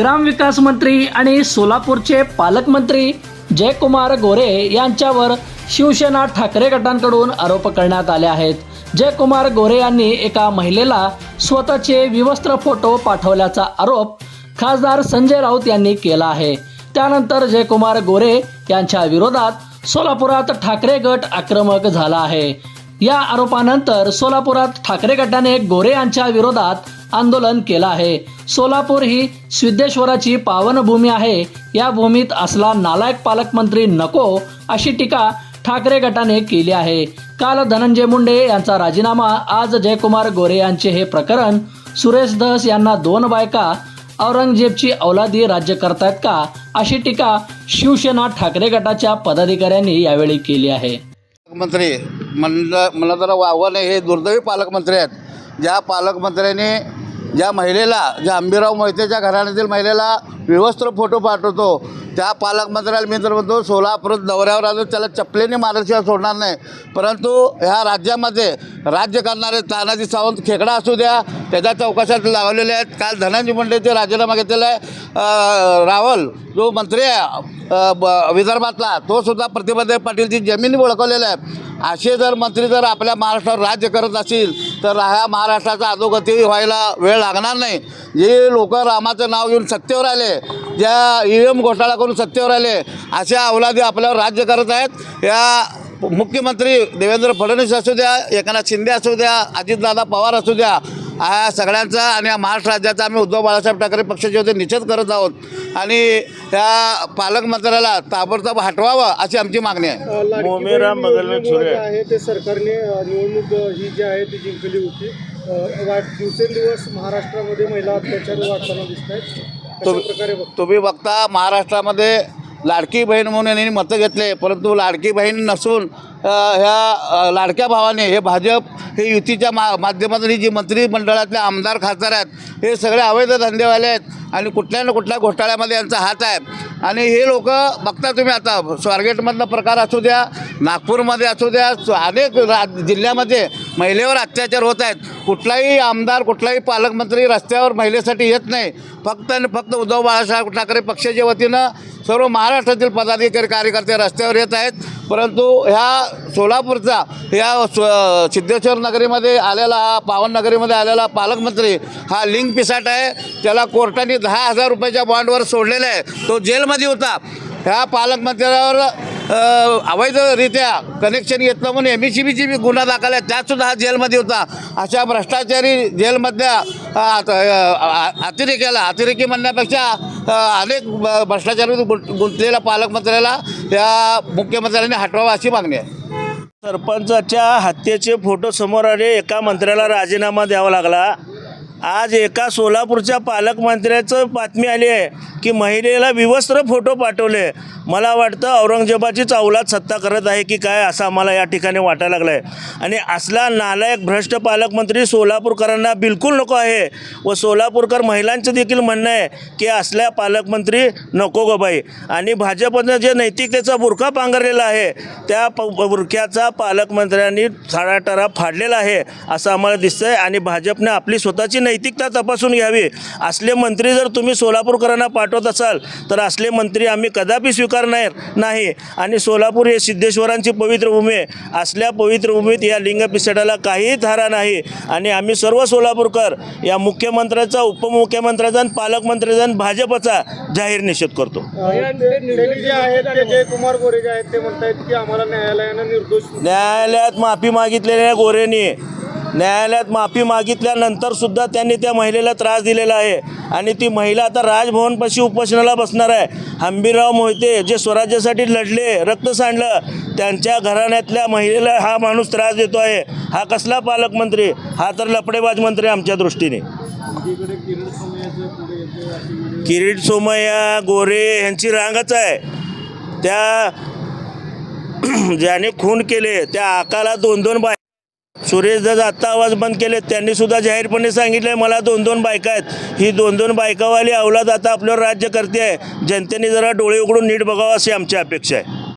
ग्रामविकास मंत्री आणि सोलापूरचे पालकमंत्री जयकुमार गोरे यांच्यावर शिवसेना ठाकरे गटांकडून आरोप करण्यात आले आहेत. जयकुमार गोरे यांनी एका महिलेला स्वतःचे विवस्त्र फोटो पाठवल्याचा आरोप खासदार संजय राऊत यांनी केला आहे. त्यानंतर जयकुमार गोरे यांच्या विरोधात सोलापुरात ठाकरे गट आक्रमक झाला आहे. या आरोपानंतर सोलापुरात ठाकरे गटाने गोरे यांच्या विरोधात आंदोलन केलं आहे. सोलापूर ही सिद्धेश्वराची पावनभूमी आहे. या भूमीत असला नालायक पालकमंत्री नको अशी टीका ठाकरे गटाने केली आहे. काल धनंजय मुंडे यांचा राजीनामा आज जयकुमार गोरे यांचे हे प्रकरण सुरेश धस यांना दोन बायका औरंगजेबची औलादी राज्य करतायत का अशी टीका शिवसेना ठाकरे गटाच्या पदाधिकाऱ्यांनी यावेळी केली आहे. पालकमंत्री म्हणलं मला जरा वावं हे दुर्दैवी पालकमंत्री आहेत. ज्या पालकमंत्र्यांनी ज्या महिलेला ज्या अंबीराव मोहितेच्या घराण्यातील महिलेला विवस्त्र फोटो पाठवतो त्या पालकमंत्र्याला मी तर म्हणतो सोलापूर दौऱ्यावर आलो त्याला चपलेने मारल्याशिवाय सोडणार नाही. परंतु ह्या राज्यामध्ये राज्य करणारे तानाजी सावंत खेकडा असू द्या त्याच्या चौकशात लावलेले आहेत. काल धनंजय मुंडेचे राजीनामा घेतलेला आहे रावल जो मंत्री आहे ब- विदर्भातला तो सुद्धा प्रतिभादेव पाटीलची जमीन ओळखवलेला आहे. असे जर मंत्री जर आपल्या महाराष्ट्रावर राज्य करत असतील तर ह्या महाराष्ट्राचा अधोगती व्हायला वेळ लागणार नाही. जे लोक रामाचं नाव घेऊन सत्तेवर आले ज्या ई एम घोटाळा करून सत्तेवर आले अशा अवलादी आपल्यावर राज्य करत आहेत. या मुख्यमंत्री देवेंद्र फडणवीस असू द्या एकनाथ शिंदे असू द्या अजितदादा पवार असू द्या हा सगळ्यांचा आणि या महाराष्ट्र राज्याचा आम्ही उद्धव बाळासाहेब ठाकरे पक्षाचे होते निषेध करत आहोत. आणि त्या पालकमंत्र्याला ताबडतोब हटवावं अशी आमची मागणी आहे. ते सरकारने निवडणूक ही जी आहे ती जिंकली होती. दिवसेंदिवस महाराष्ट्रामध्ये महिला अत्याचार वाढताना दिसत आहेत तुम्ही बघता? तुम्ही बघता महाराष्ट्रामध्ये लाडकी बहीण म्हणून यांनी मतं घेतले परंतु लाडकी बहीण नसून ह्या लाडक्या भावाने हे भाजप हे युतीच्या मा माध्यमातून ही जी मंत्रिमंडळातले आमदार खासदार आहेत हे सगळे अवैध धंदेवाले आहेत आणि कुठल्या ना कुठल्या घोटाळ्यामध्ये यांचा हात आहे. आणि हे लोक बघता तुम्ही आता स्वारगेटमधला प्रकार असू द्या नागपूरमध्ये असू द्या अनेक रा जिल्ह्यामध्ये महिलेवर अत्याचार होत आहेत. कुठलाही आमदार कुठलाही पालकमंत्री रस्त्यावर महिलेसाठी येत नाही. फक्त आणि फक्त उद्धव बाळासाहेब ठाकरे पक्षाच्या वतीनं सर्व महाराष्ट्रातील पदाधिकारी कार्यकर्ते रस्त्यावर येत आहेत. परंतु ह्या सोलापूरचा ह्या स्व सिद्धेश्वर नगरीमध्ये आलेला हा पावन नगरीमध्ये आलेला पालकमंत्री हा लिंक पिसाट आहे. त्याला कोर्टाने दहा हजार रुपयाच्या बॉन्डवर सोडलेला आहे. तो जेलमध्ये होता. ह्या पालकमंत्र्यावर अवैधरित्या कनेक्शन घेतलं म्हणून एम ई सी बीची बी गुन्हा दाखल आहे. त्यातसुद्धा हा जेलमध्ये होता. अशा भ्रष्टाचारी जेलमधल्या अतिरेक्याला अतिरेकी म्हणण्यापेक्षा अनेक भ्रष्टाचार गुंत गुंतलेल्या पालकमंत्र्याला या मुख्यमंत्र्यांनी हटवावा अशी मागणी आहे. सरपंचाच्या हत्येचे फोटो समोर आले. एका मंत्र्याला राजीनामा द्यावा लागला. आज एका सोलापूरच्या पालकमंत्र्याचं बातमी आली आहे की महिलेला विवस्त्र फोटो पाठवले. मला वाटतं औरंगजेबाचीच अवलाद सत्ता करत आहे की काय असं आम्हाला या ठिकाणी वाटायला लागलं आहे आणि असला नालायक भ्रष्ट पालकमंत्री सोलापूरकरांना बिलकुल नको आहे व सोलापूरकर महिलांचं देखील म्हणणं आहे की असल्या पालकमंत्री नको गो बाई. आणि भाजपनं जे नैतिकतेचा बुरखा पांघरलेला आहे त्या प बुरख्याचा पालकमंत्र्यांनी थाराटारा फाडलेला आहे असं आम्हाला दिसतं आहे आणि भाजपने आपली स्वतःची नैतिकता तपासून घ्यावी. असले मंत्री जर तुम्ही सोलापूरकरांना पाठवत असाल तर असले मंत्री आम्ही कदापि स्वीकारणार नाही. आणि सोलापूर हे सिद्धेश्वरांची पवित्र भूमी आहे. असल्या पवित्र भूमीत या लिंगपिसटाला काहीही नाही. आणि आम्ही सर्व सोलापूरकर या मुख्यमंत्र्याचा उपमुख्यमंत्र्याचा आणि पालकमंत्र्याचा आणि भाजपचा जाहीर निषेध करतो. न्यायालयात माफी मागितलेल्या गोरेने न्यायालयात माफी मागितल्यानंतर सुद्धा त्यांनी त्या महिलेला त्रास दिलेला आहे. आणि ती महिला आता राजभवनपाशी उपोषणाला बसणार आहे. हंबीरराव मोहिते जे स्वराज्यासाठी लढले रक्त सांडलं त्यांच्या घराण्यातल्या महिलेला हा माणूस त्रास देतो आहे. हा कसला पालकमंत्री? हा तर लपडेबाज मंत्री आमच्या दृष्टीने. किरीट किरीट सोमय्या गोरे यांची रांगच आहे. त्या ज्याने खून केले त्या आकाला दोन दोन बाय सुरेश दादा आत्ता आवाज बंद केले त्यांनी सुद्धा जाहीरपणे सांगितले मला दोन दोन बायका आहेत. ही दोन दोन बायकावाली अवलाद आता आपल्यावर राज्य करते आहे. जनतेने जरा डोळे उघडून नीट बघावं अशी आमची अपेक्षा आहे.